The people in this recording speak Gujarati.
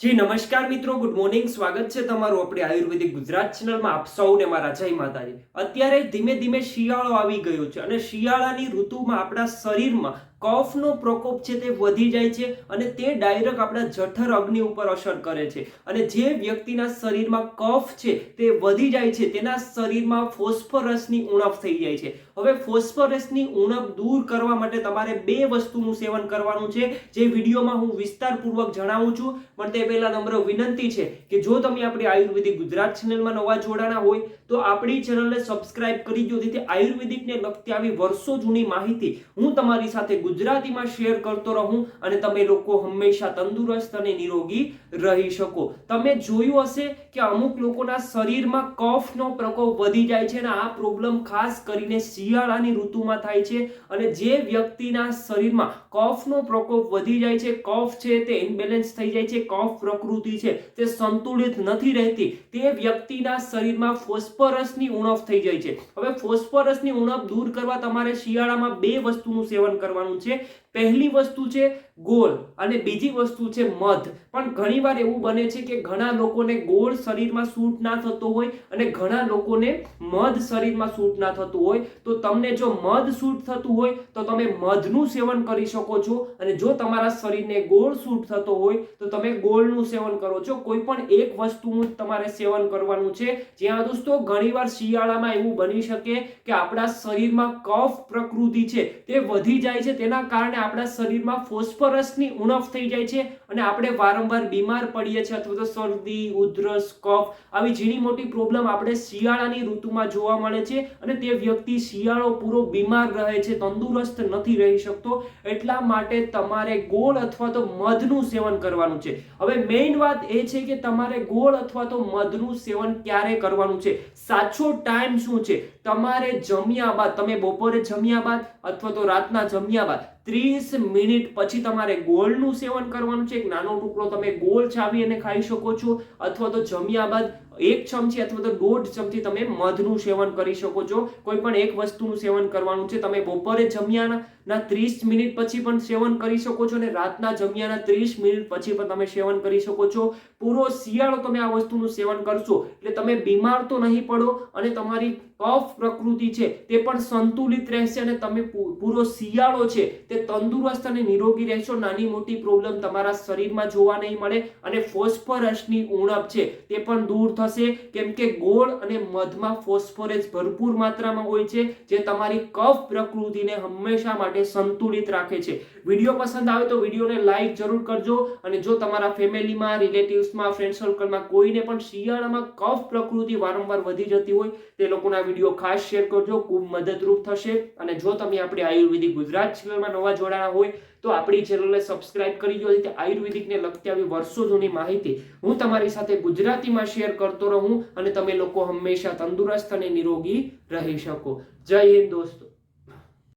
જી, નમસ્કાર મિત્રો. ગુડ મોર્નિંગ સ્વાગત છે તમારું આપણે આયુર્વેદિક ગુજરાત ચેનલમાં આપ સૌને મારા જય માતાજી. અત્યારે ધીમે ધીમે શિયાળો આવી ગયો છે અને શિયાળાની ઋતુમાં આપણા શરીરમાં કફનો પ્રકોપ છે તે વધી જાય છે અને તે ડાયરેક્ટ આપણા જઠર અગ્નિ ઉપર અસર કરે છે. અને જે વ્યક્તિના શરીરમાં કફ છે તે વધી જાય છે, તેના શરીરમાં ફોસ્ફરસની ઉણપ થઈ જાય છે. હવે ફોસ્ફરસની ઉણપ દૂર કરવા માટે તમારે બે વસ્તુનું સેવન કરવાનું છે, જે વિડીયોમાં હું વિસ્તારપૂર્વક જણાવું છું. પણ તે પહેલા નમ્ર વિનંતી છે કે જો તમે આપણી આયુર્વેદિક ગુજરાત ચેનલમાં નવા જોડાણા હોય, તો આપણી ચેનલને સબસ્ક્રાઇબ કરી દો, જેથી આયુર્વેદિકને લગતી આવી વર્ષો જૂની માહિતી હું તમારી સાથે ગુજરાતીમાં શેર કરતો રહું અને તમે લોકો હંમેશા તંદુરસ્ત અને નિરોગી રહી શકો. તમે જોયું હશે કે અમુક લોકોના શરીરમાં કફનો પ્રકોપ વધી જાય છે અને આ પ્રોબ્લેમ ખાસ કરીને શિયાળાની ઋતુમાં થાય છે અને જે વ્યક્તિના શરીરમાં કફનો પ્રકોપ વધી જાય છે, કફ છે તે ઇનબેલેન્સ થઈ જાય છે, કફ પ્રકૃતિ છે તે સંતુલિત નથી રહેતી, તે વ્યક્તિના શરીરમાં ફોસ્ફરસની ઉણપ થઈ જાય છે. હવે ફોસ્ફરસની ઉણપ દૂર કરવા તમારે શિયાળામાં બે વસ્તુનું સેવન કરવાનું છે પહેલી વસ્તુ છે ગોળ અને બીજી વસ્તુ છે મધ. પણ ઘણીવાર એવું બને છે કે ઘણા લોકોને ગોળ શરીરમાં સૂટ ના થતો હોય અને ઘણા લોકોને મધ શરીરમાં સૂટ ના થતું હોય. તો તમને જો મધ સૂટ થતું હોય, તો તમે મધનું સેવન કરી શકો છો. અને જો તમારા શરીરને ગોળ સૂટ થતો હોય, તો તમે ગોળનું સેવન કરો છો. કોઈ પણ એક વસ્તુનું તમારે સેવન કરવાનું છે. જ્યાં દોસ્તો, ઘણીવાર શિયાળામાં એવું બની શકે કે આપણા શરીરમાં કફ પ્રકૃતિ છે, તે વધી જાય છે. તેના કારણે આપણા શરીરમાં ફોસ્ફરસની ઉણપ થઈ જાય છે અને આપણે વારંવાર બીમાર પડીએ છીએ અથવા તો શરદી, ઉધરસ, કફ આવી ઝીણી મોટી પ્રોબ્લેમ આપણે શિયાળાની ઋતુમાં જોવા મળે છે અને તે વ્યક્તિ શિયાળો પૂરો બીમાર રહે છે, તંદુરસ્ત નથી રહી શકતો. એટલા માટે તમારે ગોળ અથવા તો મધનું સેવન કરવાનું છે. હવે મેઇન વાત એ છે કે તમારે ગોળ અથવા તો મધનું સેવન ક્યારે કરવાનું છે? સાચો ટાઈમ શું છે? તમારે જમ્યા બાદ, તમે બપોરે જમ્યા બાદ અથવા તો રાતના જમ્યા બાદ, ત્રીસ મિનિટ પછી તમારે ગોળનું સેવન કરવાનું છે. એક નાનો ટુકડો તમે ગોળ ચાવી અને ખાઈ શકો છો. અથવા તો જમ્યા બાદ એક ચમચી અથવા તો દોઢ ચમચી તમે મધનું સેવન કરી શકો છો. કોઈ પણ એક વસ્તુનું સેવન કરવાનું છે. તમે બપોરે જમ્યાના ત્રીસ મિનિટ પછી પણ સેવન કરી શકો છો અને રાતના જમ્યાના ત્રીસ મિનિટ પછી પણ તમે સેવન કરી શકો છો. પૂરો શિયાળો તમે આ વસ્તુનું સેવન કરશો. એટલે તમે બીમાર તો નહીં પડો અને તમારી કફ પ્રકૃતિ છે, તે પણ સંતુલિત રહેશે અને તમે પૂરો શિયાળો છે, તે તંદુરસ્ત અને નિરોગી રહેશો. નાની મોટી પ્રોબ્લેમ તમારા શરીરમાં જોવા નહીં મળે અને ફોસ્ફરસની ઉણપ છે, તે પણ દૂર થશે. કેમ કે ગોળ અને મધમાં ફોસ્ફરસ ભરપૂર માત્રામાં હોય છે, જે તમારી કફ પ્રકૃતિને હંમેશા માટે સંતુલિત રાખે છે. વીડિયો પસંદ આવે તો વિડીયોને લાઈક જરૂર કરજો અને જો તમારા ફેમિલીમાં, રિલેટિવ્સમાં ફ્રેન્ડ સર્કલમાં કોઈને પણ શિયાળામાં કફ પ્રકૃતિ વારંવાર વધી જતી હોય, તે લોકોના વીડિયો ખાસ શેર કરજો, ખૂબ મદદરૂપ થશે. અને જો તમે આપણી આયુર્વેદિક ગુજરાત ચેનલમાં નવા જોડાણા હોય, તો આપણી ચેનલને સબસ્ક્રાઇબ કરી દો. જેથી આયુર્વેદિકને લગતી આવી વર્ષો જૂની માહિતી હું તમારી સાથે ગુજરાતીમાં શેર કરતો રહું અને તમે લોકો હંમેશા તંદુરસ્ત અને નિરોગી રહી શકો. જય હિન્દ દોસ્તો.